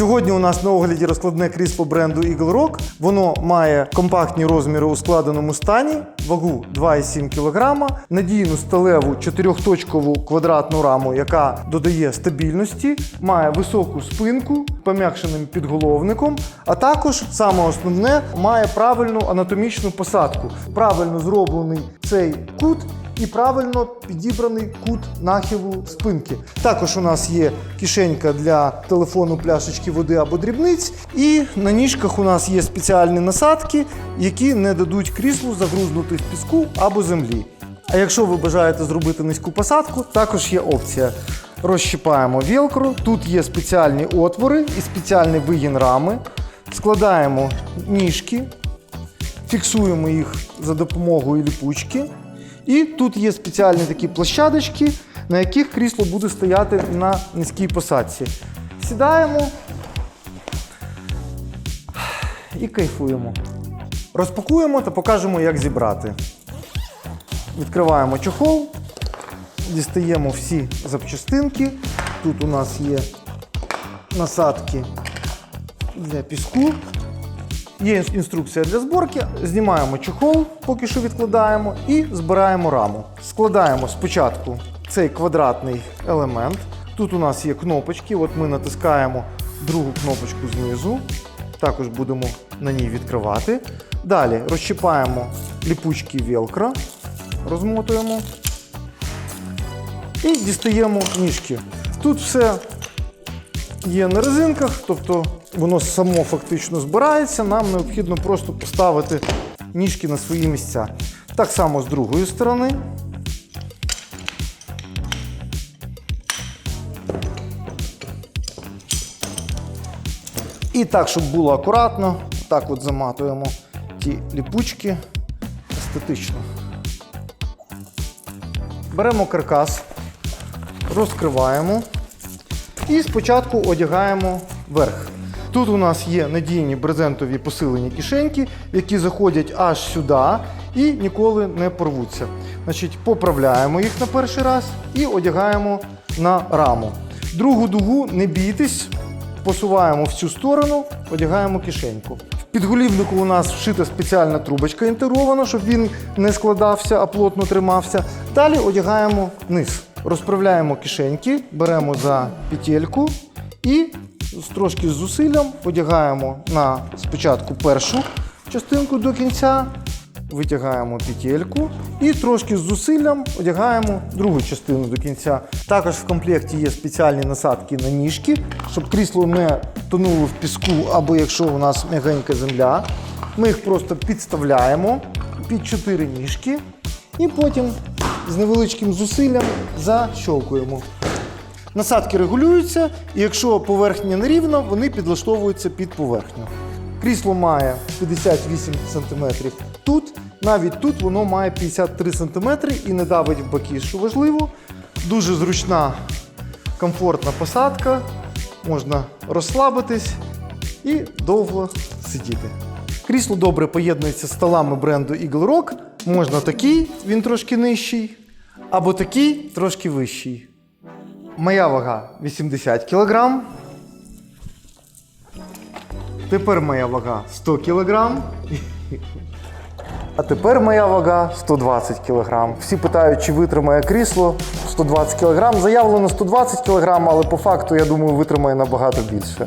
Сьогодні у нас на огляді розкладне крісло бренду Eagle Rock. Воно має компактні розміри у складеному стані, вагу 2,7 кг, надійну сталеву чотирьохточкову квадратну раму, яка додає стабільності, має високу спинку, пом'якшеним підголовником, а також саме основне має правильну анатомічну посадку. Правильно зроблений цей кут і правильно підібраний кут нахилу спинки. Також у нас є кишенька для телефону, пляшечки води або дрібниць. І на ніжках у нас є спеціальні насадки, які не дадуть кріслу загрузнути в піску або землі. А якщо ви бажаєте зробити низьку посадку, також є опція. Розщипаємо велкро. Тут є спеціальні отвори і спеціальний вигін рами. Складаємо ніжки, фіксуємо їх за допомогою ліпучки. І тут є спеціальні такі площадочки, на яких крісло буде стояти на низькій посадці. Сідаємо і кайфуємо. Розпакуємо та покажемо, як зібрати. Відкриваємо чохол, дістаємо всі запчастинки. Тут у нас є насадки для піску. Є інструкція для зборки. Знімаємо чохол, поки що відкладаємо, і збираємо раму. Складаємо спочатку цей квадратний елемент. Тут у нас є кнопочки. От ми натискаємо другу кнопочку знизу. Також будемо на ній відкривати. Далі розщипаємо ліпучки велкро, розмотуємо і дістаємо ніжки. Тут все є на резинках, тобто воно само фактично збирається. Нам необхідно просто поставити ніжки на свої місця. Так само з другої сторони. І так, щоб було акуратно, так от заматуємо ті ліпучки естетично. Беремо каркас, розкриваємо. І спочатку одягаємо верх. Тут у нас є надійні брезентові посилені кишеньки, які заходять аж сюди і ніколи не порвуться. Значить, поправляємо їх на перший раз і одягаємо на раму. Другу дугу не бійтесь, посуваємо в цю сторону, одягаємо кишеньку. В підголівнику у нас вшита спеціальна трубочка інтегрована, щоб він не складався, а плотно тримався. Далі одягаємо низ. Розправляємо кишеньки, беремо за петельку і трошки з зусиллям одягаємо на спочатку першу частинку до кінця, витягаємо петельку і трошки з зусиллям одягаємо другу частину до кінця. Також в комплекті є спеціальні насадки на ніжки, щоб крісло не тонуло в піску або якщо у нас м'ягенька земля. Ми їх просто підставляємо під чотири ніжки і потім з невеличким зусиллям защолкуємо. Насадки регулюються, і якщо поверхня нерівна, вони підлаштовуються під поверхню. Крісло має 58 см тут, навіть тут воно має 53 см і не давить в боки, що важливо. Дуже зручна, комфортна посадка, можна розслабитись і довго сидіти. Крісло добре поєднується з столами бренду Eagle Rock. Можна такий, він трошки нижчий, або такий трошки вищий. Моя вага 80 кг. Тепер моя вага 100 кг. А тепер моя вага 120 кг. Всі питають, чи витримає крісло 120 кг. Заявлено 120 кг, але по факту, я думаю, витримає набагато більше.